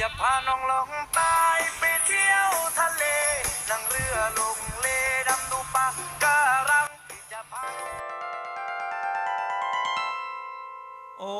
จะพาน้องลงใต้ไปเที่ยวทะเล นั่งเรือลงเลดำดูปะการังจะพา โอ้